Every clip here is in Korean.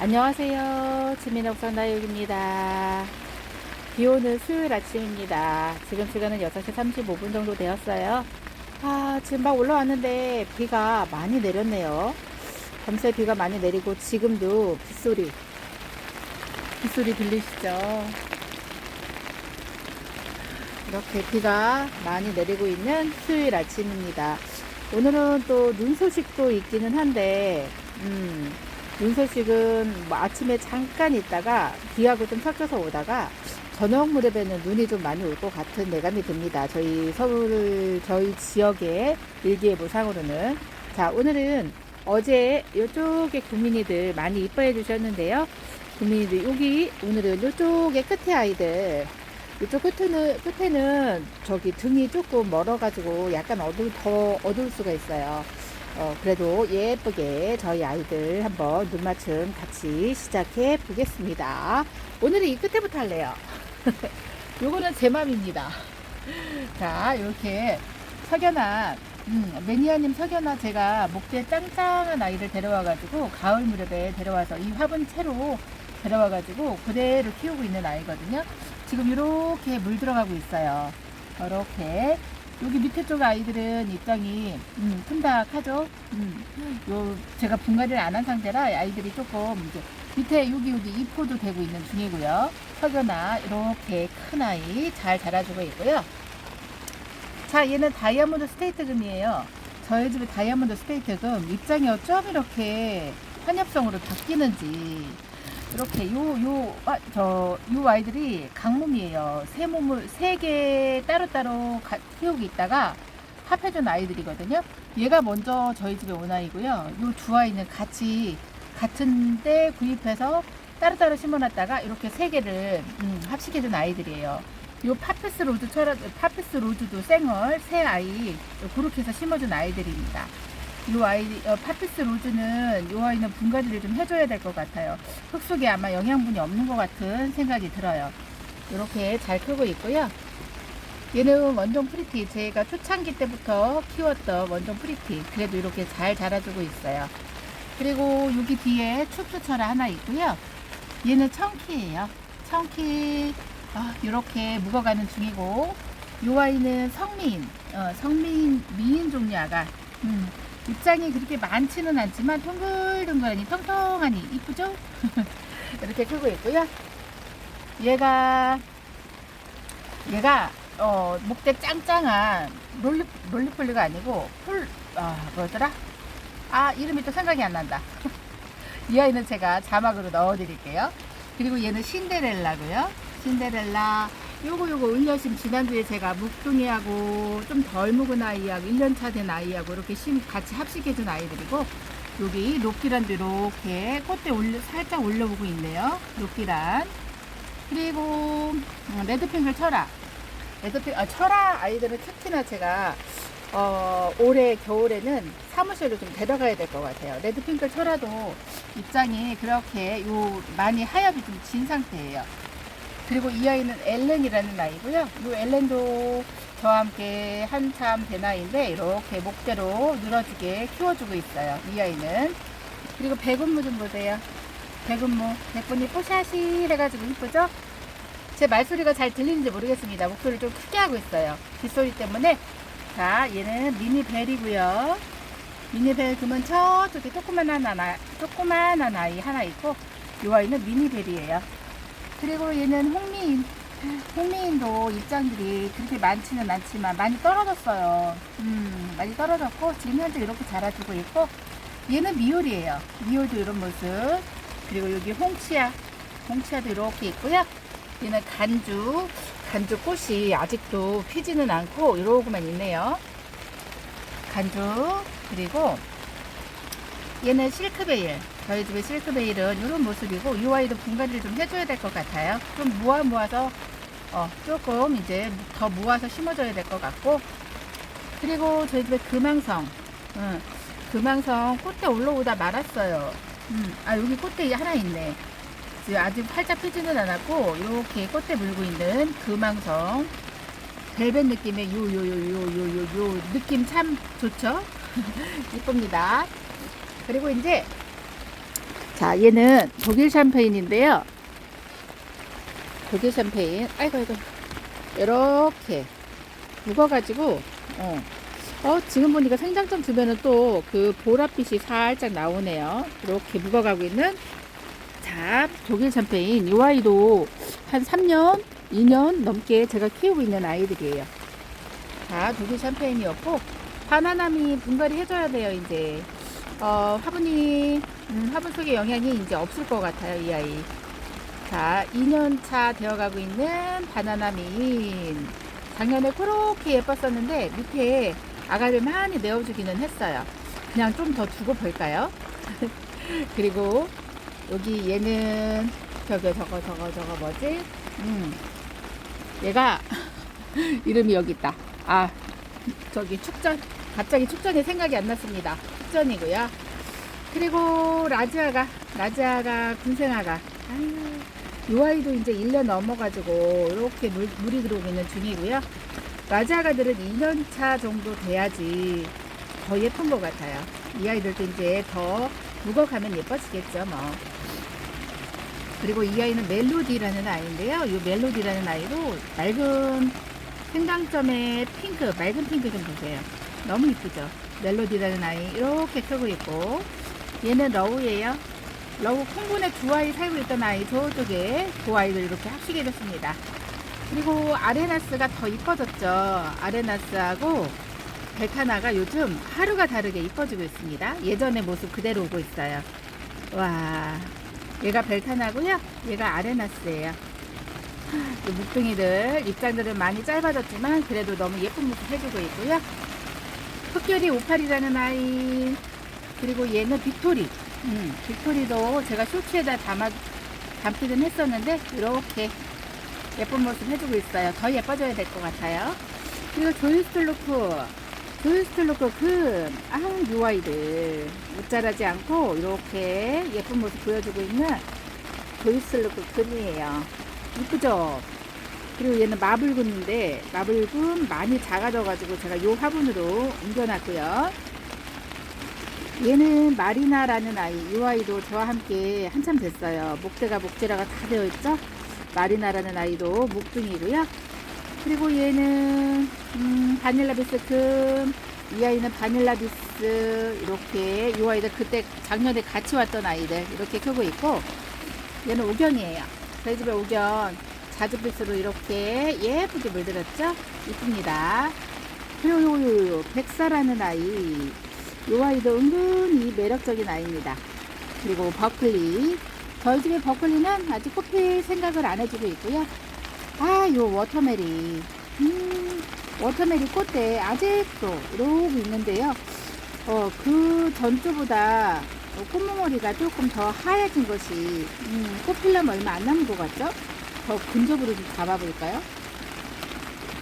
안녕하세요. 지민옥선 나육입니다. 비 오는 수요일 아침입니다. 지금 시간은 6시 35분 정도 되었어요. 아, 지금 막 올라왔는데 비가 많이 내렸네요. 밤새 비가 많이 내리고 지금도 빗소리, 빗소리 들리시죠? 이렇게 비가 많이 내리고 있는 수요일 아침입니다. 오늘은 또 눈 소식도 있기는 한데, 음, 눈 소식은 뭐 아침에 잠깐 있다가 비하고 좀 섞여서 오다가 저녁 무렵에는 눈이 좀 많이 올 것 같은 예감이 듭니다. 저희 서울, 저희 지역의 일기예보상으로는. 자, 오늘은 어제 이쪽에 구민이들 많이 이뻐해 주셨는데요. 구민이들, 여기, 오늘은 이쪽에 끝에 아이들, 이쪽 끝에는, 끝에는 저기 등이 조금 멀어가지고 약간 어두, 더 어두울 수가 있어요. 어, 그래도 예쁘게 저희 아이들 한번 눈 맞춤 같이 시작해 보겠습니다. 오늘은 이 끝에부터 할래요. 요거는 제 맘입니다. 자, 이렇게 석연아, 음, 매니아님 석연아 제가 목대 짱짱한 아이를 데려와가지고 가을 무렵에 데려와서 이 화분 채로 데려와가지고 그대로 키우고 있는 아이거든요. 지금 이렇게 물 들어가고 있어요. 이렇게 여기 밑에 쪽 아이들은 입장이 음, 큼닥하죠. 음, 요 제가 분갈이를 안 한 상태라 아이들이 조금 이제 밑에 여기 여기 이포도 되고 있는 중이고요. 석연아 이렇게 큰 아이 잘 자라주고 있고요. 자 얘는 다이아몬드 스테이트금이에요. 저희 집에 다이아몬드 스테이트금 입장이 어쩜 이렇게 환엽성으로 바뀌는지 이렇게 요요저요 아이들이 강몸이에요. 세 몸을 세 개 따로따로 가- 키우고 있다가 합해준 아이들이거든요. 얘가 먼저 저희 집에 온 아이고요. 요 두 아이는 같이 같은 때 구입해서 따로따로 심어놨다가 이렇게 세 개를 음, 합식해준 아이들이에요. 요 파피스 로즈처럼 파피스 로즈도 생얼 새 아이 그렇게 해서 심어준 아이들입니다. 요 아이 어, 파피스 로즈는 요 아이는 분갈이를 좀 해줘야 될 것 같아요. 흙 속에 아마 영양분이 없는 것 같은 생각이 들어요. 이렇게 잘 크고 있고요. 얘는 원종 프리티 제가 초창기 때부터 키웠던 원종 프리티 그래도 이렇게 잘 자라주고 있어요. 그리고 여기 뒤에 춥수철 하나 있고요. 얘는 청키예요. 청키 아, 이렇게 묵어가는 중이고 요 아이는 성미인 어, 성미인 미인 종류 아가 음, 입장이 그렇게 많지는 않지만 동글동글하니 통통하니 이쁘죠? 이렇게 크고 있고요. 얘가 얘가 어, 목대 짱짱한 롤리 롤리폴리가 아니고 폴아 뭐더라? 아 이름이 또 생각이 안 난다. 이 아이는 제가 자막으로 넣어드릴게요. 그리고 얘는 신데렐라고요. 신데렐라 요거 요거 은여심 지난주에 제가 묵둥이하고 좀 덜 묵은 아이하고 1년차 된 아이하고 이렇게 심 같이 합식해준 아이들이고 여기 녹기란도 이렇게 꽃대 올려 살짝 올려보고 있네요. 녹기란 그리고 음, 레드핑글 철아 레드핑 아 철아 아이들은 특히나 제가 어, 올해 겨울에는 사무실로 좀 데려가야 될 것 같아요. 레드핑크 철화도 입장이 그렇게 요 많이 하엽이 좀 진 상태예요. 그리고 이 아이는 엘렌이라는 아이고요. 요 엘렌도 저와 함께 한참 된 아이인데 이렇게 목대로 늘어지게 키워주고 있어요. 이 아이는. 그리고 백운무 좀 보세요. 백운무. 백분이 뽀샤시 해가지고 이쁘죠? 제 말소리가 잘 들리는지 모르겠습니다. 목소리를 좀 크게 하고 있어요. 빗소리 때문에 자, 얘는 미니벨이고요. 미니벨 그러면 저쪽에 조그만한 하나, 조그만 한 아이 하나 있고, 이 아이는 미니벨이에요. 그리고 얘는 홍미인. 홍미인도 입장들이 그렇게 많지는 않지만 많이 떨어졌어요. 음, 많이 떨어졌고, 지금 현재 이렇게 자라주고 있고, 얘는 미올이에요. 미올도 이런 모습. 그리고 여기 홍치아. 홍치아도 이렇게 있고요. 얘는 간주. 간주 꽃이 아직도 피지는 않고 이러고만 있네요. 간주 그리고 얘는 실크베일 저희 집의 실크베일은 이런 모습이고 이 아이도 분갈이를 좀 해줘야 될 것 같아요. 좀 모아 모아서 어, 조금 이제 더 모아서 심어줘야 될 것 같고 그리고 저희 집에 금황성 응, 금황성 꽃대 올라오다 말았어요. 음, 아 여기 꽃대 하나 있네. 아직 활짝 피지는 않았고 이렇게 꽃대 물고 있는 금황성 벨벳 느낌의 요 요 요 요 요 요 요 느낌 참 좋죠? 이쁩니다. 그리고 이제 자, 얘는 독일 샴페인인데요. 독일 샴페인. 아이고, 아이고. 이렇게 묵어가지고, 어. 어, 지금 보니까 생장점 주변은 또 그 보랏빛이 살짝 나오네요. 이렇게 묵어가고 있는 자, 독일 샴페인. 이 아이도 한 3년, 2년 넘게 제가 키우고 있는 아이들이에요. 자, 독일 샴페인이었고, 바나나미 분갈이 해줘야 돼요, 이제. 어, 화분이, 음, 화분 속에 영향이 이제 없을 것 같아요, 이 아이. 자, 2년차 되어가고 있는 바나나민. 작년에 그렇게 예뻤었는데, 밑에 아가를 많이 내어주기는 했어요. 그냥 좀 더 두고 볼까요? 그리고, 여기 얘는, 저거, 저거, 저거, 저거 뭐지? 음, 얘가, 이름이 여기 있다. 아, 저기 축전, 갑자기 축전이 생각이 안 났습니다. 축전이고요. 그리고 라지아가, 라지아가, 군생아가. 아유, 요 아이도 이제 1년 넘어가지고 이렇게 물, 물이 들어오고 있는 중이고요. 라지아가들은 2년차 정도 돼야지 더 예쁜 것 같아요. 이 아이들도 이제 더 묵어가면 예뻐지겠죠, 뭐. 그리고 이 아이는 멜로디라는 아이인데요. 이 멜로디라는 아이도 맑은 생강점의 핑크, 맑은 핑크 좀 보세요. 너무 이쁘죠? 멜로디라는 아이 이렇게 크고 있고 얘는 러우예요. 러우 콩분에 두 아이 살고 있던 아이 저쪽에 두 아이를 이렇게 합식해 줬습니다. 그리고 아레나스가 더 이뻐졌죠. 아레나스하고 벨타나가 요즘 하루가 다르게 이뻐지고 있습니다. 예전의 모습 그대로 오고 있어요. 와, 얘가 벨타나고요. 얘가 아레나스예요. 이 묵둥이들 입장들은 많이 짧아졌지만 그래도 너무 예쁜 모습 해주고 있고요. 흑결이 오팔이라는 아이 그리고 얘는 빅토리 음, 빅토리도 제가 쇼츠에다 담아 담기는 했었는데 이렇게 예쁜 모습 해주고 있어요. 더 예뻐져야 될 것 같아요. 그리고 조이스틀로크 조이스틀로크 금 아, 요 아이들 못 자라지 않고 이렇게 예쁜 모습 보여주고 있는 조이스틀로크 금이에요. 이쁘죠? 그리고 얘는 마블금인데 마블금 많이 작아져가지고 제가 요 화분으로 옮겨놨고요. 얘는 마리나라는 아이, 이 아이도 저와 함께 한참 됐어요. 목대가 목재라가 다 되어 있죠? 마리나라는 아이도 목둥이고요. 그리고 얘는 음, 바닐라 비스 금, 이 아이는 바닐라 비스 이렇게 이 아이들 그때 작년에 같이 왔던 아이들 이렇게 크고 있고 얘는 오견이에요. 저희 집에 오견 자주빛으로 이렇게 예쁘게 물들었죠? 이쁩니다. 그리고 요, 요, 요, 백사라는 아이. 이 아이도 은근히 매력적인 아이입니다. 그리고 버클리. 저희 집에 버클리는 아직 꽃필 생각을 안 해주고 있고요. 아, 요 워터메리. 음, 워터메리 꽃대 아직도 이러고 있는데요. 어, 그 전주보다 어, 꽃무머리가 조금 더 하얘진 것이, 음, 꽃 필려면 얼마 안 남은 것 같죠? 더 근접으로 좀 잡아볼까요?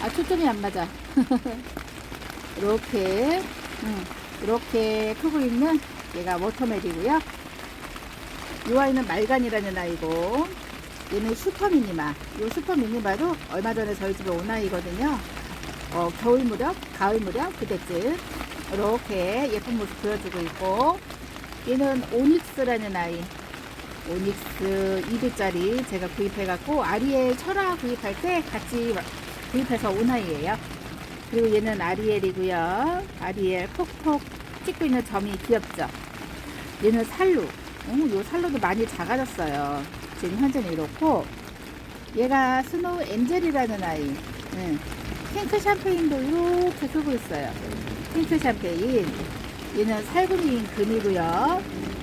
아, 초점이 안 맞아. 이렇게, 음, 이렇게 크고 있는 얘가 워터멜이고요. 이 아이는 말간이라는 아이고, 얘는 슈퍼 미니마. 이 슈퍼 미니마도 얼마 전에 저희 집에 온 아이거든요. 어, 겨울 무렵, 가을 무렵, 그때쯤. 이렇게 예쁜 모습 보여주고 있고, 얘는 오닉스라는 아이. 오닉스 2두짜리 제가 구입해갖고 아리엘 철화 구입할 때 같이 구입해서 온 아이예요. 그리고 얘는 아리엘이고요. 아리엘 폭폭 찍고 있는 점이 귀엽죠. 얘는 살루. 오, 요 살루도 많이 작아졌어요. 지금 현재는 이렇고 얘가 스노우 엔젤이라는 아이. 응. 핑크 샴페인도 이렇게 크고 있어요. 핑크 샴페인. 얘는 살구미인 금이고요.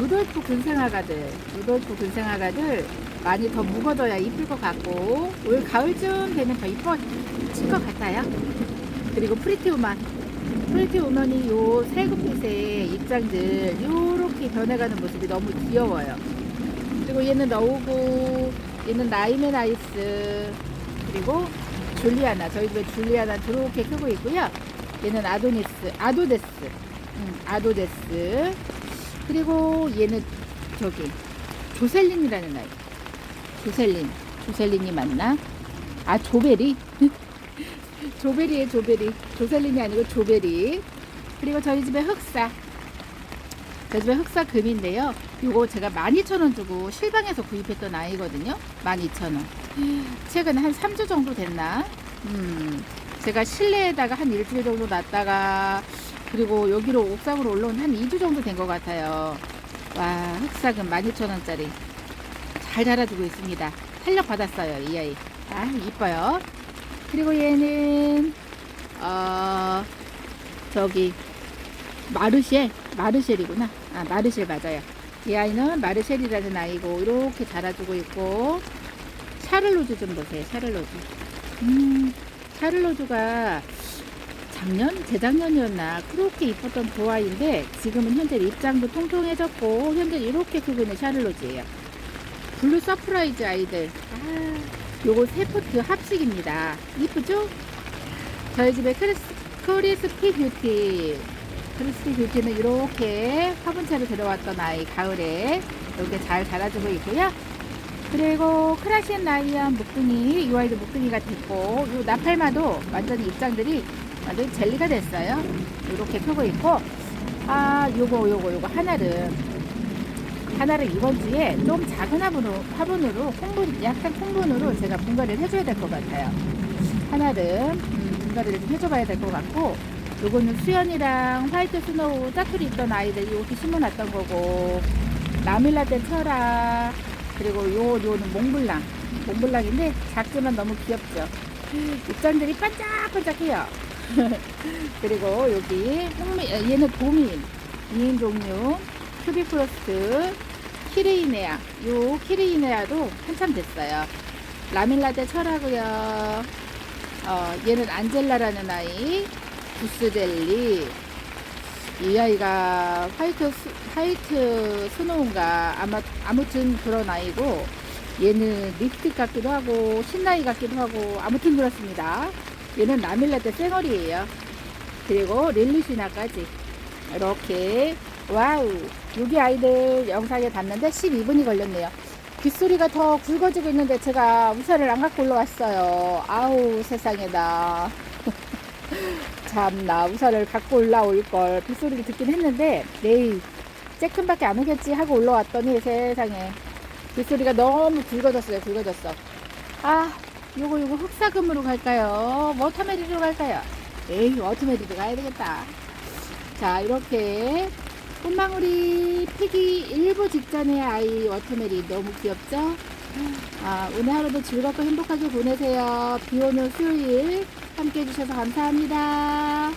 루돌프 근생아가들, 루돌프 근생아가들 많이 더 묵어둬야 이쁠 것 같고 올 가을쯤 되면 더 이뻐질 것 같아요. 그리고 프리티우먼, 프리티우먼이 요 살구빛의 입장들 요렇게 변해가는 모습이 너무 귀여워요. 그리고 얘는 너우고 얘는 나이멘 아이스 그리고 줄리아나 저희 집에 줄리아나 저렇게 크고 있고요. 얘는 아도니스, 아도데스, 음, 아도데스. 그리고 얘는 저기 조셀린이라는 아이. 조셀린. 조셀린이 맞나? 아 조베리. 조베리의 조베리. 조셀린이 아니고 조베리. 그리고 저희 집에 흑사. 저희 집에 흑사 금인데요. 요거 제가 12,000원 주고 실방에서 구입했던 아이거든요. 12,000원. 최근에 한 3주 정도 됐나? 음, 제가 실내에다가 한 일주일 정도 놨다가 그리고 여기로 옥상으로 올라온 한 2주 정도 된 것 같아요. 와, 흑사금 12,000원짜리. 잘 자라주고 있습니다. 탄력 받았어요, 이 아이. 아, 이뻐요. 그리고 얘는, 어, 저기, 마르쉘, 마르쉘이구나. 아, 마르쉘 맞아요. 이 아이는 마르쉘이라는 아이고, 이렇게 자라주고 있고, 샤를로즈 좀 보세요, 샤를로즈. 음, 샤를로즈가 작년, 재작년이었나 그렇게 이뻤던 그 아이인데 지금은 현재 입장도 통통해졌고 현재 이렇게 크고 있는 샤를로즈예요. 블루 서프라이즈 아이들. 아, 요거 세 포트 합식입니다. 이쁘죠? 저희 집에 크리스, 크리스피 뷰티. 크리스피 뷰티는 이렇게 화분차로 들어왔던 아이 가을에 이렇게 잘 자라주고 있고요. 그리고 크라시엔 라이언 묵둥이, 이 아이도 묵둥이가 됐고, 요 나팔마도 완전히 입장들이 완전히 젤리가 됐어요. 이렇게 크고 있고, 아, 요거, 요거, 요거 하나를, 하나를 이번 주에 좀 작은 화분으로, 화분으로 콩분, 약간 콩분으로 제가 분갈이를 해줘야 될 것 같아요. 하나를, 음, 분갈이를 좀 해줘봐야 될 것 같고, 요거는 수연이랑 화이트 스노우 짜투리 있던 아이들 이렇게 심어놨던 거고, 라밀라떼 철학, 그리고 요, 요는 몽블랑. 몽블랑인데 작지만 너무 귀엽죠. 입장들이 반짝반짝해요. 그리고 여기 홍미, 아, 얘는 도민, 미인 종류, 큐비프로스트, 키르이네아. 요 키르이네아도 한참 됐어요. 라밀라떼 철하고요. 어, 얘는 안젤라라는 아이, 부스젤리. 이 아이가 화이트 스, 화이트 스노우인가 아마 아무튼 그런 아이고 얘는 립스틱 같기도 하고 신나이 같기도 하고 아무튼 그렇습니다. 얘는 라밀라떼 쌩얼이에요. 그리고 릴리시나까지 이렇게 와우 여기 아이들 영상에 봤는데 12분이 걸렸네요. 빗소리가 더 굵어지고 있는데 제가 우산을 안 갖고 올라왔어요. 아우 세상에나. 참나 우산을 갖고 올라올 걸 빗소리를 듣긴 했는데 내일 쬐끔밖에 안 오겠지 하고 올라왔더니 세상에 빗소리가 너무 굵어졌어요 굵어졌어 아 요거 요거 흑사금으로 갈까요? 워터메리로 갈까요? 에이 워터메리로 가야 되겠다. 자 이렇게 꽃망울이 피기 일부 직전의 아이 워터메리 너무 귀엽죠? 아, 오늘 하루도 즐겁고 행복하게 보내세요. 비 오는 수요일 함께 해주셔서 감사합니다